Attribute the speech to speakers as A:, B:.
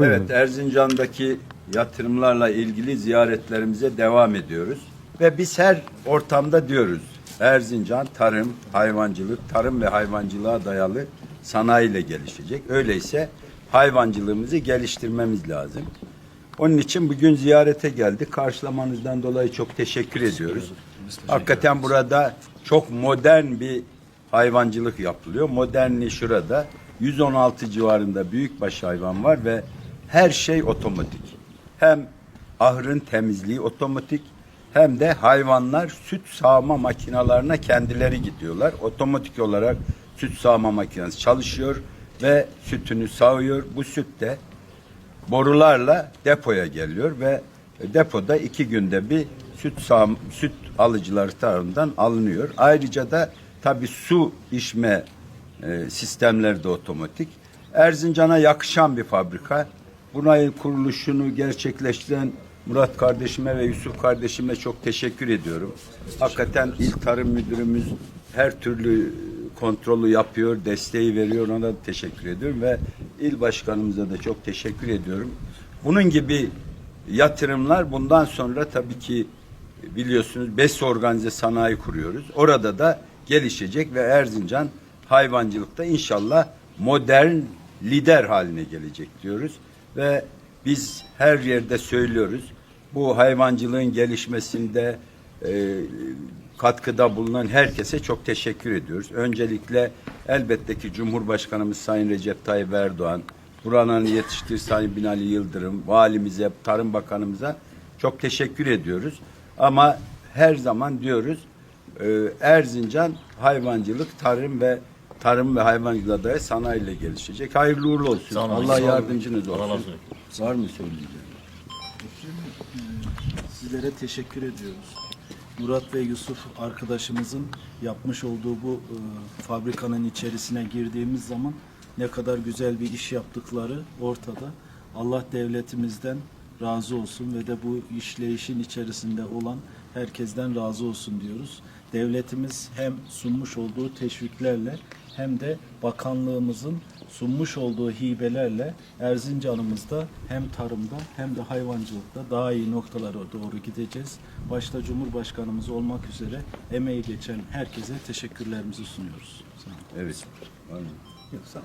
A: Evet, Erzincan'daki yatırımlarla ilgili ziyaretlerimize devam ediyoruz. Ve biz her ortamda diyoruz, Erzincan tarım, hayvancılık, tarım ve hayvancılığa dayalı sanayiyle gelişecek. Öyleyse hayvancılığımızı geliştirmemiz lazım. Onun için bugün ziyarete geldik. Karşılamanızdan dolayı çok teşekkür ediyoruz. Hakikaten burada çok modern bir hayvancılık yapılıyor. Modernli şurada 116 civarında büyükbaş hayvan var ve her şey otomatik. Hem ahırın temizliği otomatik hem de hayvanlar süt sağma makinalarına kendileri gidiyorlar. Otomatik olarak süt sağma makinesi çalışıyor ve sütünü sağıyor. Bu süt de borularla depoya geliyor ve depoda iki günde bir süt sağ, süt alıcıları tarafından alınıyor. Ayrıca da tabi su içme e, sistemleri de otomatik. Erzincan'a yakışan bir fabrika. Buna kuruluşunu gerçekleştiren Murat kardeşime ve Yusuf kardeşime çok teşekkür ediyorum. Hakikaten İl Tarım Müdürümüz her türlü kontrolü yapıyor, desteği veriyor. Ona da teşekkür ediyorum ve il başkanımıza da çok teşekkür ediyorum. Bunun gibi yatırımlar bundan sonra tabii ki biliyorsunuz BES organize sanayi kuruyoruz. Orada da gelişecek ve Erzincan hayvancılıkta inşallah modern lider haline gelecek diyoruz. Ve biz her yerde söylüyoruz. Bu hayvancılığın gelişmesinde e, katkıda bulunan herkese çok teşekkür ediyoruz. Öncelikle elbette ki Cumhurbaşkanımız Sayın Recep Tayyip Erdoğan, buranın yetiştir Sayın Binali Yıldırım, valimize, Tarım Bakanımıza çok teşekkür ediyoruz. Ama her zaman diyoruz e, Erzincan hayvancılık, tarım ve tarım ve hayvancılığa dair sanayiyle gelişecek. Hayırlı uğurlu olsun.
B: Sağ olun.
A: Allah yardımcınız
B: Allah razı
A: olsun.
B: olsun.
A: Var mı söyleyeceğim?
C: Sizlere teşekkür ediyoruz. Murat ve Yusuf arkadaşımızın yapmış olduğu bu e, fabrikanın içerisine girdiğimiz zaman ne kadar güzel bir iş yaptıkları ortada. Allah devletimizden razı olsun ve de bu işleyişin içerisinde olan herkesten razı olsun diyoruz. Devletimiz hem sunmuş olduğu teşviklerle hem de bakanlığımızın sunmuş olduğu hibelerle Erzincan'ımızda hem tarımda hem de hayvancılıkta daha iyi noktalara doğru gideceğiz. Başta Cumhurbaşkanımız olmak üzere emeği geçen herkese teşekkürlerimizi sunuyoruz. Sağ olun.
A: Evet. Mı? Yok, sağ ol.